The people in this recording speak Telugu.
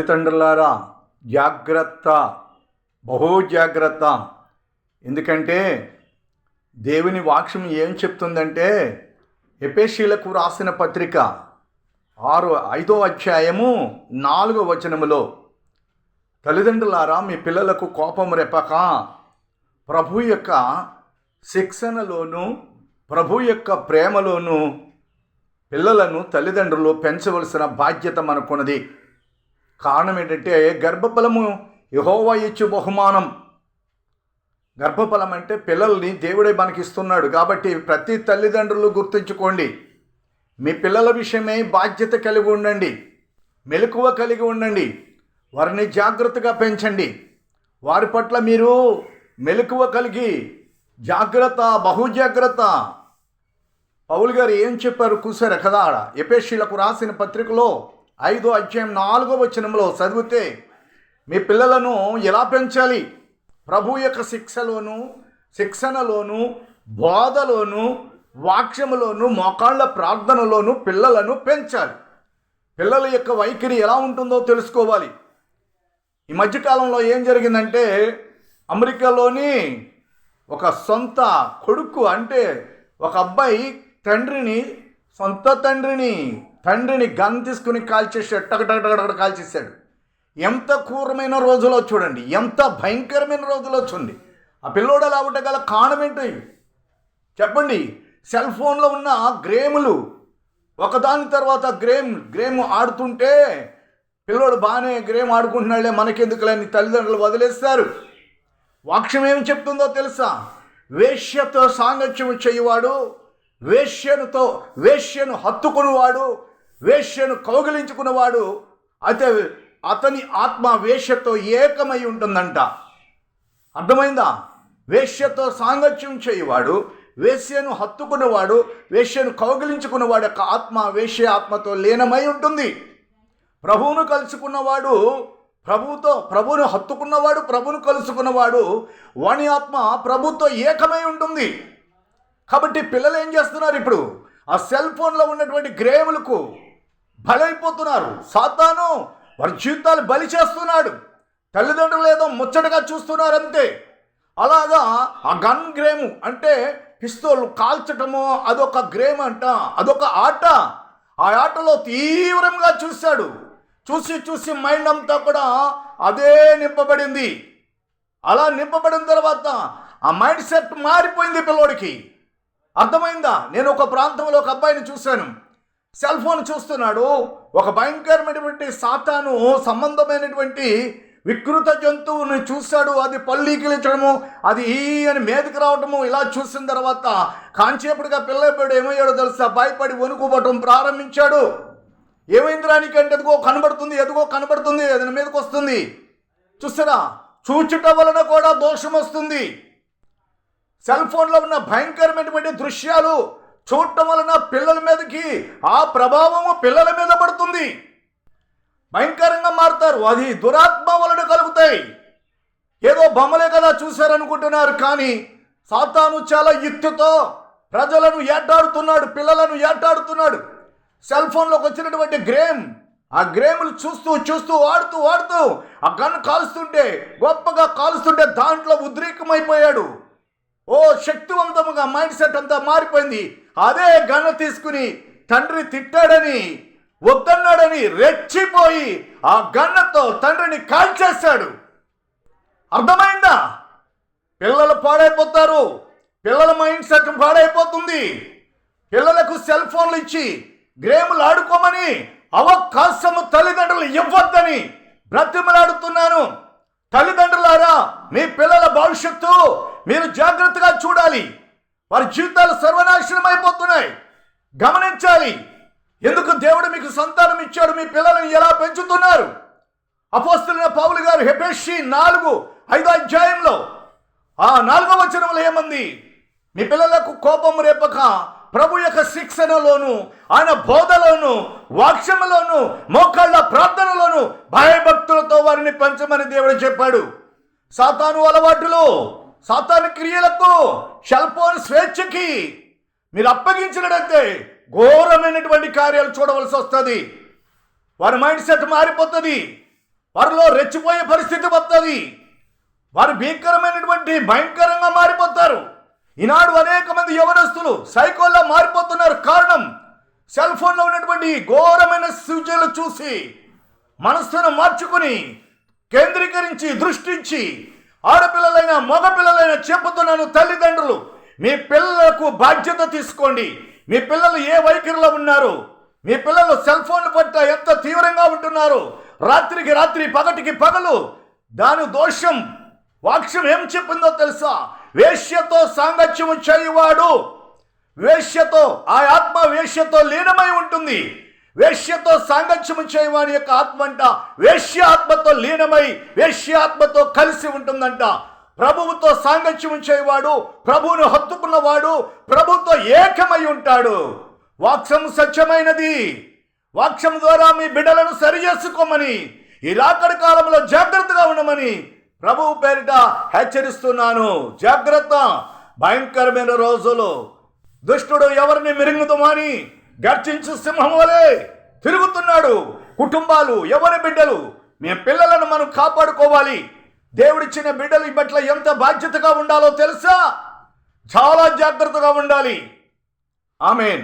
తల్లిదండ్రులారా జాగ్రత్త బహు జాగ్రత్త. ఎందుకంటే దేవుని వాక్యం ఏం చెప్తుందంటే ఎపేషీలకు రాసిన పత్రిక ఆరు ఐదో అధ్యాయము నాలుగో వచనములో తల్లిదండ్రులారా మీ పిల్లలకు కోపం రెప్పక ప్రభు యొక్క శిక్షణలోను ప్రభు యొక్క ప్రేమలోను పిల్లలను తల్లిదండ్రులు పెంచవలసిన బాధ్యత మనకున్నది. కారణం ఏంటంటే గర్భఫలము యహోవా ఇచ్చు బహుమానం. గర్భఫలం అంటే పిల్లల్ని దేవుడే మనకిస్తున్నాడు కాబట్టి ప్రతి తల్లిదండ్రులు గుర్తుంచుకోండి. మీ పిల్లల విషయమై బాధ్యత కలిగి ఉండండి. మెలకువ కలిగి ఉండండి. వారిని జాగ్రత్తగా పెంచండి. వారి పట్ల మీరు మెలకువ కలిగి జాగ్రత్త బహుజాగ్రత్త పౌల్ గారు ఏం చెప్పారు? కూసారు కదా ఆడ ఎపేషీలకు రాసిన పత్రికలో ఐదో అధ్యాయం నాలుగో వచనంలో చదివితే మీ పిల్లలను ఎలా పెంచాలి? ప్రభు యొక్క శిక్షలోను శిక్షణలోను బోధలోను వాక్యములోను మోకాళ్ళ ప్రార్థనలోను పిల్లలను పెంచాలి. పిల్లల యొక్క వైఖరి ఎలా ఉంటుందో తెలుసుకోవాలి. ఈ మధ్యకాలంలో ఏం జరిగిందంటే అమెరికాలోని ఒక సొంత కొడుకు అంటే ఒక అబ్బాయి తండ్రిని సొంత తండ్రిని తండ్రిని గన్ తీసుకుని కాల్చేసి టకటకటకట కాల్చేసాడు ఎంత క్రూరమైన రోజులో చూడండి ఎంత భయంకరమైన రోజులో చూడండి. ఆ పిల్లోడు అలా గల కారణమేంటో చెప్పండి సెల్ ఫోన్లో ఉన్న గ్రేములు ఒకదాని తర్వాత గ్రేమ్ గ్రేమ్ ఆడుతుంటే పిల్లోడు బాగానే గ్రేమ్ ఆడుకుంటున్నాడే మనకెందుకులని తల్లిదండ్రులు వదిలేస్తారు. వాక్యం ఏమి చెప్తుందో తెలుసా? వేశ్యతో సాంగత్యం చేయువాడు వేష్యనుతో వేశ్యను హత్తుకునివాడు వేశ్యను కౌగిలించుకున్నవాడు అయితే అతని ఆత్మ వేశ్యతో ఏకమై ఉంటుందంట. అర్థమైందా? వేశ్యతో సాంగత్యం చేయవాడు వేశ్యను హత్తుకున్నవాడు వేశ్యను కౌగిలించుకున్నవాడు యొక్క ఆత్మ వేశ్య ఆత్మతో లీనమై ఉంటుంది. ప్రభువును కలుసుకున్నవాడు ప్రభుతో ప్రభును హత్తుకున్నవాడు ప్రభును కలుసుకున్నవాడు వాణి ఆత్మ ప్రభుతో ఏకమై ఉంటుంది. కాబట్టి పిల్లలు ఏం చేస్తున్నారు ఇప్పుడు? ఆ సెల్ ఫోన్లో ఉన్నటువంటి గ్రేములకు బలైపోతున్నారు. సాతాను వారి జీవితాలు బలి చేస్తున్నాడు. తల్లిదండ్రులు ఏదో ముచ్చటగా చూస్తున్నారు అంతే అలాగా ఆ గన్ గ్రేము అంటే పిస్తోల్ కాల్చటము అదొక గ్రేమ్ అంట అదొక ఆట. ఆ ఆటలో తీవ్రంగా చూశాడు. చూసి చూసి మైండ్ అంతా కూడా అదే నింపబడింది. అలా నింపబడిన తర్వాత ఆ మైండ్ సెట్ మారిపోయింది పిల్లోడికి. అర్థమైందా? నేను ఒక ప్రాంతంలో ఒక అబ్బాయిని చూశాను. సెల్ ఫోన్ చూస్తున్నాడు. ఒక భయంకరమైనటువంటి సాతాను సంబంధమైనటువంటి వికృత జంతువుని చూశాడు. అది పల్లీకిలించడము అది ఈ అని మీదకి రావటము ఇలా చూసిన తర్వాత కాంచేపుడుగా పిల్లపడు ఏమయ్యాడో తెలుసా? భయపడి వణుకుపటం ప్రారంభించాడు. ఏమైందిరా అంటే ఎదుగో కనబడుతుంది ఎదుగో కనబడుతుంది అది మీదకి వస్తుంది. చూసారా? చూచుట వలన కూడా దోషం వస్తుంది. సెల్ ఫోన్లో ఉన్న భయంకరమైనటువంటి దృశ్యాలు చూడటం వలన పిల్లల మీదకి ఆ ప్రభావము పిల్లల మీద పడుతుంది. భయంకరంగా మారుతారు. అది దురాత్మ వలన కలుగుతాయి. ఏదో బొమ్మలే కదా చూశారనుకుంటున్నారు కానీ సాతాను చాలా యుక్తితో ప్రజలను ఏటాడుతున్నాడు పిల్లలను ఏటాడుతున్నాడు. సెల్ ఫోన్లోకి వచ్చినటువంటి గ్రేమ్ ఆ గ్రేములు చూస్తూ చూస్తూ వాడుతూ వాడుతూ ఆ గన్ను కాలుస్తుంటే గొప్పగా కాలుస్తుంటే దాంట్లో ఉద్రేకమైపోయాడు. ఓ శక్తివంతముగా మైండ్ సెట్ అంతా మారిపోయింది. అదే గన తీసుకుని తండ్రి తిట్టాడని వద్దన్నాడని రెచ్చిపోయి ఆ గన్నతో తండ్రిని కాల్చేస్తాడు అర్థమైందా? పిల్లలు పాడైపోతారు. పిల్లల మైండ్ సెట్ పాడైపోతుంది. పిల్లలకు సెల్ ఫోన్లు ఇచ్చి గేములు ఆడుకోమని అవకాశము తల్లిదండ్రులు ఇవ్వద్దని బ్రతిమలాడుతున్నాను. తల్లిదండ్రులారా మీ పిల్లల భవిష్యత్తు మీరు జాగ్రత్తగా వారి జీవితాలు సర్వనాశనం అయిపోతున్నాయి. గమనించాలి. ఎందుకు దేవుడు మీకు సంతానం ఇచ్చాడు? మీ పిల్లలను ఎలా పెంచుతున్నారు? అపోస్తులైన పౌలు గారు హెపేషి నాలుగు ఐదో అధ్యాయంలో ఆ నాలుగో వచనంలో ఏమంది? మీ పిల్లలకు కోపం రేపక ప్రభు యొక్క శిక్షణలోను ఆయన బోధలోను వాక్యములోను మోకాళ్ళ ప్రార్థనలోను భయభక్తులతో వారిని పెంచమని దేవుడు చెప్పాడు. సాతాను అలవాటులో సాతాను క్రియలకు శల్పోని స్వేచ్ఛకి మీరు అప్పగించినట్టయితే ఘోరమైనటువంటి కార్యాలు చూడవలసి వస్తుంది. వారి మైండ్ సెట్ మారిపోతుంది. వారిలో రెచ్చిపోయే పరిస్థితి వస్తుంది. వారు భీకరమైనటువంటి భయంకరంగా మారిపోతారు. ఈనాడు అనేక మంది యవనస్తులు సైకోల్లో మారిపోతున్నారు. కారణం సెల్ ఫోన్లో ఉన్నటువంటి ఘోరమైన సూచనలు చూసి మనస్సును మార్చుకుని కేంద్రీకరించి దృష్టించి ఆడపిల్లలైన మగపిల్లలైనా చెబుతున్నాను తల్లిదండ్రులు. మీ పిల్లలకు బాధ్యత తీసుకోండి. మీ పిల్లలు ఏ వైఖరిలో ఉన్నారు? మీ పిల్లలు సెల్ ఫోన్ పట్ల ఎంత తీవ్రంగా ఉంటున్నారు? రాత్రికి రాత్రి పగటికి పగలు. దాని దోషం వాక్యం ఏం చెప్పిందో తెలుసా? వేశ్యతో సాంగత్యము చేయవాడు వేశ్యతో ఆ ఆత్మ వేశ్యతో లీనమై ఉంటుంది. వేశ్యతో సాంగత్యము చేయవాని యొక్క ఆత్మ అంట వేశ్య ఆత్మతో లీనమై వేశ్య ఆత్మతో కలిసి ఉంటుందంట. ప్రభువుతో సాంగత్యము చేయవాడు ప్రభువును హత్తుకున్నవాడు ప్రభుతో ఏకమై ఉంటాడు. వాక్సము సత్యమైనది. వాక్యం ద్వారా మీ బిడ్డలను సరి చేసుకోమని ఈ రాకడి కాలంలో జాగ్రత్తగా ఉండమని ప్రభువు పేరిట హెచ్చరిస్తున్నాను. జాగ్రత్త. భయంకరమైన రోజులు. దుష్టుడు ఎవరిని మిరింగుతామని గర్జించు సింహం వలె తిరుగుతున్నాడు. కుటుంబాలు ఎవరి బిడ్డలు మీ పిల్లలను మనం కాపాడుకోవాలి. దేవుడిచ్చిన బిడ్డలు పట్ల ఎంత బాధ్యతగా ఉండాలో తెలుసా? చాలా జాగ్రత్తగా ఉండాలి. ఆమెన్.